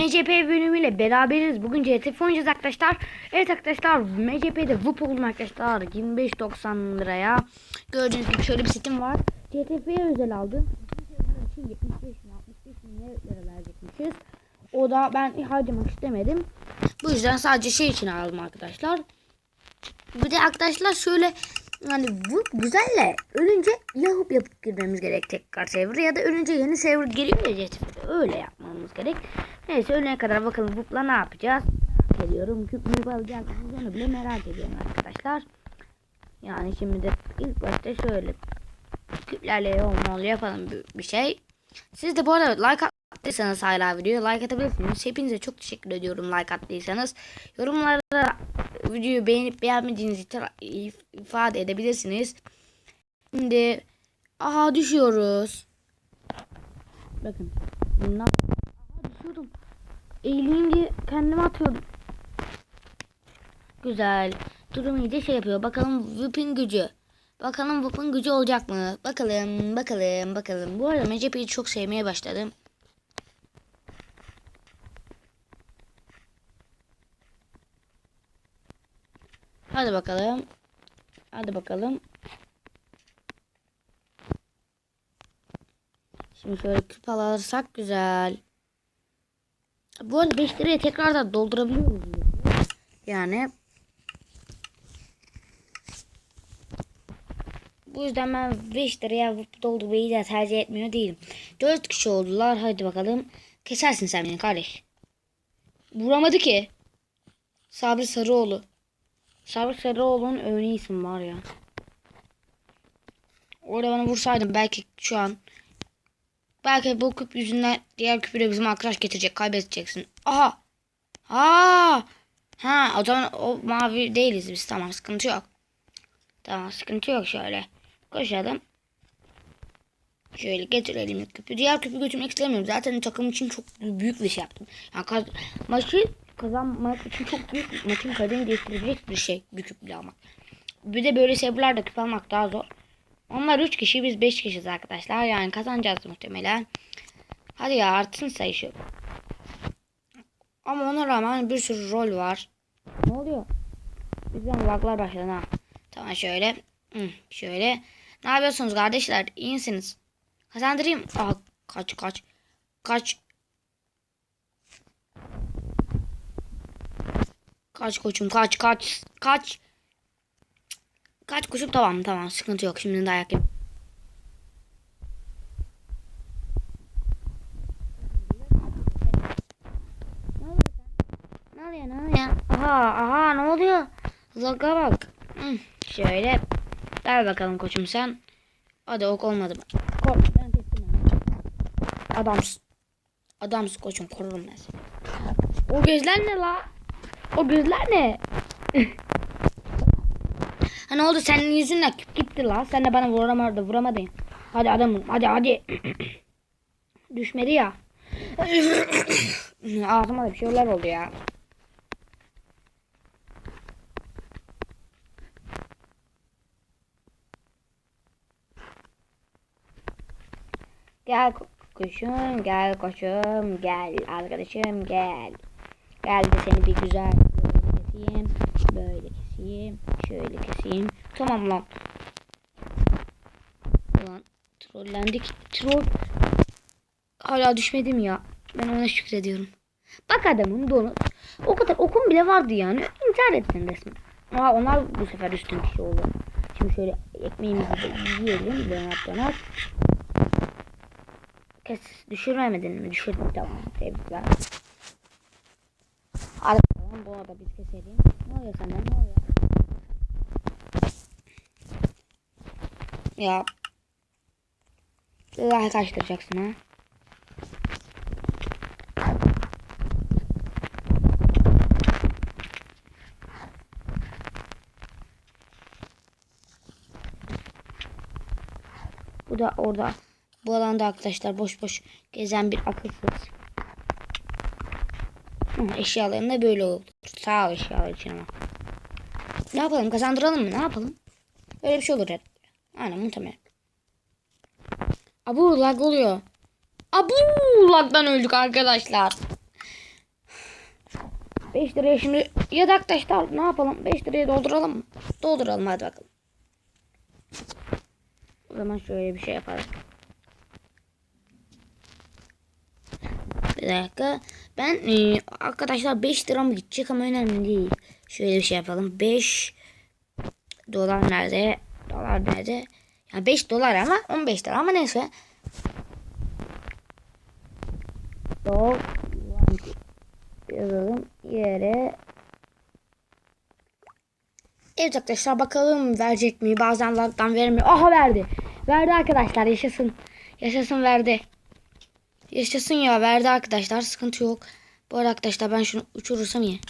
MCP bölümüyle beraberiz. Bugün CTF oynayacağız arkadaşlar. Evet arkadaşlar MCP'de VUP oldum arkadaşlar. 25.90 liraya. Gördüğünüz gibi şöyle bir setim var. CTF'ye özel aldım. için 75 mi 65 mi ne lira verecekmişiz. O da ben harcamak istemedim. Bu yüzden sadece şey için aldım arkadaşlar. Bir de arkadaşlar şöyle yani bu güzelle ölünce yahup yapıp girmemiz gerek tekrar server ya da ölünce yeni server geliyor ya öyle yapmamız gerek. Neyse ölene kadar bakalım Vup'la ne yapacağız. Merak ediyorum. Küp mü alacağız onu bile merak ediyorum arkadaşlar. Yani şimdi de ilk başta şöyle küplerle olmalı yapalım bir, şey. Siz de bu arada like attıysanız hala videoya like atabilirsiniz. Hepinize çok teşekkür ediyorum like attıysanız. Yorumlarda videoyu beğenip beğenmediğinizi if- ifade edebilirsiniz. Şimdi aha düşüyoruz. Bakın. Bundan Eğileyim diye kendimi atıyordum. Güzel. Durum iyice şey yapıyor. Bakalım Whip'in gücü. Bakalım Whip'in gücü olacak mı? Bakalım, bakalım, bakalım. Bu arada MCP'yi çok sevmeye başladım. Hadi bakalım. Hadi bakalım. Şimdi şöyle küp alırsak güzel. Bu arada 5 liraya tekrardan doldurabiliyoruz. Yani bu yüzden ben 5 liraya doldurmayı da tercih etmiyor değilim. 4 kişi oldular. Hadi bakalım. Kesersin sen beni kardeş. Vuramadı ki. Sabri Sarıoğlu. Sabri Sarıoğlu'nun övüne isim var ya. Orada bana vursaydın belki şu an belki bu küp yüzünden diğer küpü de bizim arkadaş getirecek. Kaybedeceksin. Aha. Aa. Ha o zaman o mavi değiliz biz. Tamam sıkıntı yok. Tamam sıkıntı yok şöyle. Koşalım. Şöyle getirelim küpü. Diğer küpü götürmek istemiyorum. Zaten takım için çok büyük bir şey yaptım. Yani kaz maçı kazanmak için çok büyük maçın kaderini değiştirecek bir şey. Bir küp bile almak. Bir de böyle serverlarda küp almak daha zor. Onlar 3 kişi biz 5 kişiyiz arkadaşlar. Yani kazanacağız muhtemelen. Hadi ya artsın sayı. Ama ona rağmen bir sürü rol var. Ne oluyor? Bizden laglar başladı ha. Tamam şöyle. Şöyle. Ne yapıyorsunuz kardeşler? İyi misiniz? Kazandırayım. Aa, kaç kaç. Kaç. Kaç koçum kaç kaç. Kaç. Kaç koçum tamam tamam sıkıntı yok. Şimdi dayak yap. Ne oluyor ne oluyor? Aha aha ne oluyor? Lag'a bak. Hı, şöyle. Gel bakalım koçum sen. Hadi ok olmadı mı? Korkma ben kestim. Adamsın. Adamsın koçum korurum ben seni. O gözler ne la? O gözler ne? ha ne oldu senin yüzünden küp gitti la. Sen de bana vuramadı vuramadın. Hadi adamım hadi hadi. Düşmedi ya. Ağzıma da bir şeyler oldu ya. Gel koçum, gel koçum, gel arkadaşım, gel. Gel de seni bir güzel böyle böyle keseyim, şöyle keseyim. Tamam lan. Ulan trollendik. Troll. Hala düşmedim ya. Ben ona şükrediyorum. Bak adamın donu. O kadar okum bile vardı yani. İntihar ettin resmen. Aa, onlar bu sefer üstün kişi oldu. Şimdi şöyle ekmeğimizi de yiyelim. Döner döner. Kes düşürmemedin mi? Düşürdüm tamam. Tebrikler. Bakalım bu arada biz keselim. Ne oluyor senden ne oluyor? Ya. Allah kaçtıracaksın ha. Bu da orada. Bu alanda arkadaşlar boş boş gezen bir akılsız. Hı, eşyalarım da böyle olur. Sağ ol eşyalar için ama. Ne yapalım kazandıralım mı ne yapalım? Öyle bir şey olur hep. Aynen muhtemelen. Abu lag oluyor. Abu lagdan öldük arkadaşlar. 5 liraya şimdi ya da arkadaşlar ne yapalım? 5 liraya dolduralım mı? Dolduralım hadi bakalım. O zaman şöyle bir şey yapalım. Bir dakika. Ben e, arkadaşlar 5 lira mı gidecek ama önemli değil. Şöyle bir şey yapalım. 5 dolar nerede? Dolar nerede? Yani 5 dolar ama 15 lira ama neyse. Dolar yazalım yere. Evet arkadaşlar bakalım verecek mi? Bazen lagdan vermiyor. Aha verdi. Verdi arkadaşlar yaşasın. Yaşasın verdi. Yaşasın ya verdi arkadaşlar sıkıntı yok. Bu arada arkadaşlar ben şunu uçurursam iyi.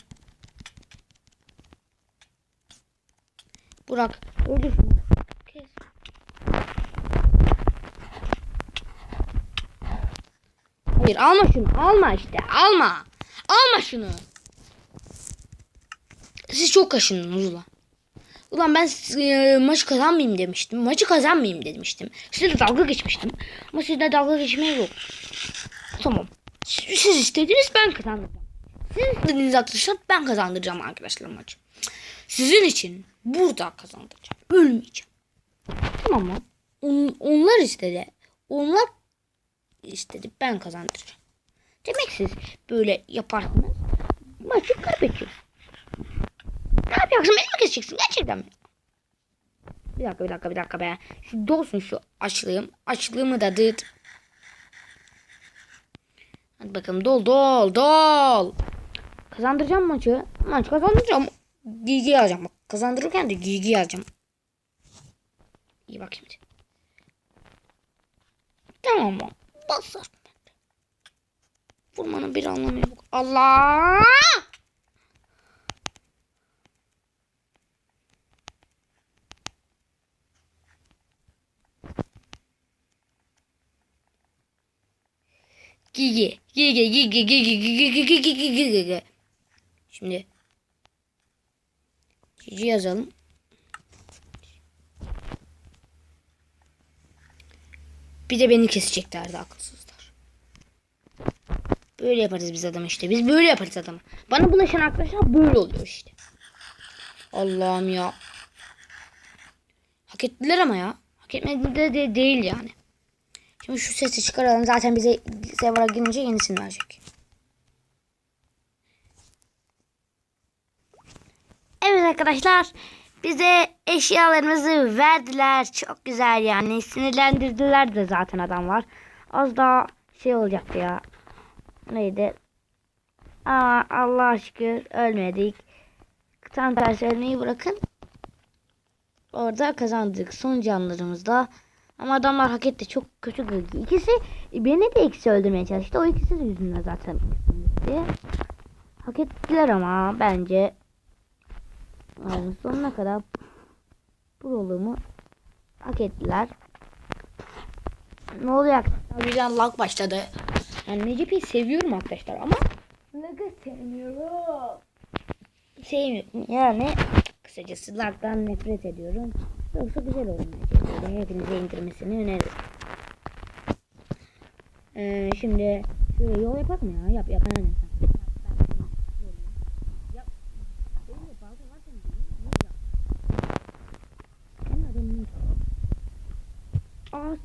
Burak öldür. Hayır alma şunu alma işte alma. Alma şunu. Siz çok kaşındınız ulan. Ulan ben e, maçı kazanmayayım demiştim. Maçı kazanmayayım demiştim. Sizle dalga geçmiştim. Ama sizle dalga geçmeye yok. Tamam. Siz, siz istediniz ben kazandıracağım. Siz istediğiniz arkadaşlar ben kazandıracağım arkadaşlar maçı. Sizin için burada kazandıracağım. Ölmeyeceğim. Tamam mı? On, onlar istedi. Onlar istedi ben kazandıracağım. Demek siz böyle yaparsınız. Maçı kaybedeceksiniz. Ne yapacaksın? Beni mi keseceksin? Gerçekten mi? Bir dakika bir dakika bir dakika be. Şu dolsun şu açlığım. Açlığımı da dıt. Hadi bakalım dol dol dol. Kazandıracağım maçı. Maç kazandıracağım. GG alacağım. Bak kazandırırken de GG alacağım. İyi bak şimdi. Tamam mı? Basar. Vurmanın bir anlamı yok. Allah! Gigi. Gigi. Gigi. Gigi. Gigi. Gigi. Gigi. Gigi. Şimdi. Gigi yazalım. Bir de beni keseceklerdi akılsızlar. Böyle yaparız biz adam işte. Biz böyle yaparız adamı. Bana bulaşan arkadaşlar böyle oluyor işte. Allah'ım ya. Hak ettiler ama ya. Hak etmedi de, de değil yani. Şimdi şu sesi çıkaralım. Zaten bize server'a girince yenisini verecek. Evet arkadaşlar. Bize eşyalarımızı verdiler. Çok güzel yani. Sinirlendirdiler de zaten adam var. Az daha şey olacaktı ya. Neydi? Aa, Allah şükür ölmedik. Tam tersi ölmeyi bırakın. Orada kazandık. Son canlarımızda. Ama adamlar hak etti. Çok kötü kıldı. İkisi beni de ikisi öldürmeye çalıştı. O ikisi yüzünden zaten. Hak ettiler ama bence. Yani sonuna kadar proluğumu hak ettiler. Ne olacak? Birden lag başladı. Yani Necip'i seviyorum arkadaşlar ama lag'ı sevmiyorum. Sevmiyorum. Yani kısacası lag'dan nefret ediyorum. Yoksa güzel bence. Hepinize indirmesini öneririm. Ee, şimdi şöyle yol yapak mı ya? Yap yap. Aynen. Yap. Benim de balta var senin değil mi? Yok ya. Senin adamın Aa,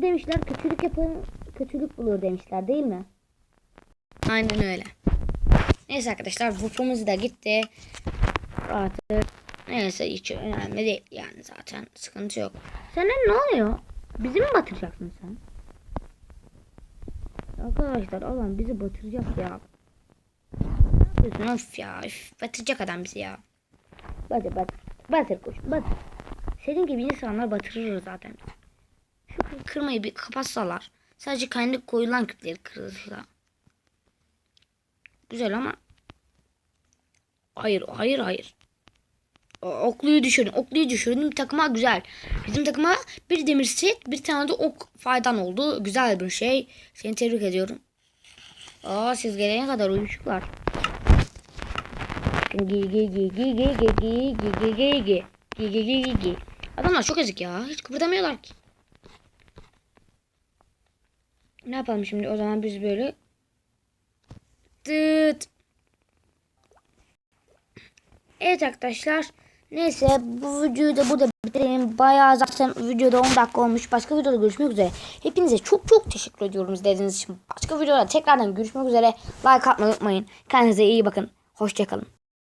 ne demişler? Kötülük yapan kötülük bulur demişler değil mi? Aynen öyle. Neyse arkadaşlar vupumuz da gitti. Artık neyse hiç önemli değil yani zaten sıkıntı yok. Sana ne oluyor? Bizi mi batıracaksın sen? Arkadaşlar adam bizi batıracak ya. Ne yapıyorsun of ya üf, batıracak adam bizi ya. Batır batır. Batır koş batır. Senin gibi insanlar batırır zaten kırmayı bir kapatsalar. Sadece kaynak koyulan küpleri kırılsa. Güzel ama. Hayır hayır hayır. Okluyu düşürdüm. Okluyu düşürdüm. Takıma güzel. Bizim takıma bir demir set bir tane de ok faydan oldu. Güzel bir şey. Seni tebrik ediyorum. Aa siz gelene kadar uyuşuklar. Adamlar çok ezik ya. Hiç kıpırdamıyorlar ki. Ne yapalım şimdi? O zaman biz böyle tıt. Evet arkadaşlar. Neyse bu videoyu da burada bitirelim. Bayağı zaten videoda 10 dakika olmuş. Başka videoda görüşmek üzere. Hepinize çok çok teşekkür ediyorum dediğiniz için. Başka videoda tekrardan görüşmek üzere. Like atmayı unutmayın. Kendinize iyi bakın. Hoşçakalın.